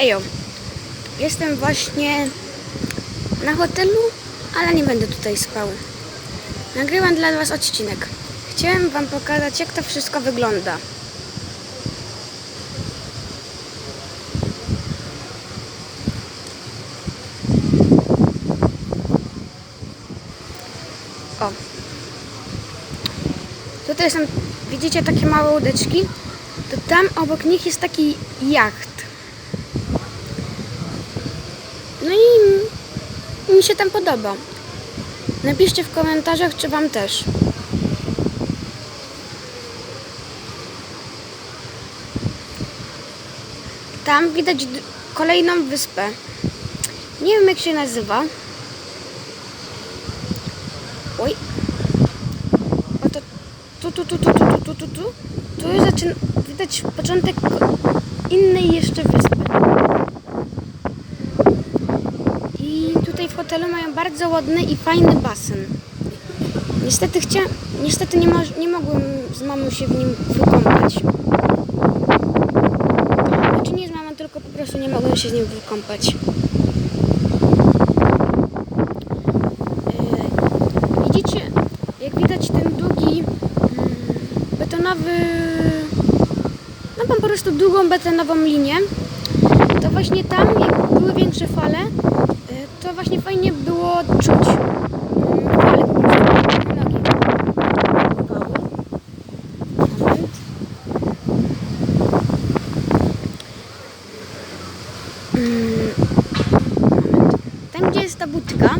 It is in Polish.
Ejo, jestem właśnie na hotelu, ale nie będę tutaj spał. Nagrywam dla Was odcinek. Chciałem Wam pokazać, jak to wszystko wygląda. O. Tutaj są, widzicie takie małe łódeczki? To tam obok nich jest taki jacht. No i mi się tam podoba. Napiszcie w komentarzach, czy Wam też. Tam widać kolejną wyspę. Nie wiem, jak się nazywa. Oj. Oto tu, tu, tu, tu, tu, tu, tu, tu. Tu już zaczyna widać początek innej jeszcze wyspy. Tutaj w hotelu mają bardzo ładny i fajny basen. Niestety chcia... Niestety nie, mo- nie mogłem z mamą się w nim wykąpać. Znaczy nie z mamą, tylko po prostu nie mogłem się z nim wykąpać. Yy, Widzicie, jak widać ten długi mm, betonowy, no mam po prostu długą betonową linię, to właśnie tam, jak były większe fale, to właśnie fajnie było czuć mm, fale po prostu. Mm. Tam, gdzie jest ta budka,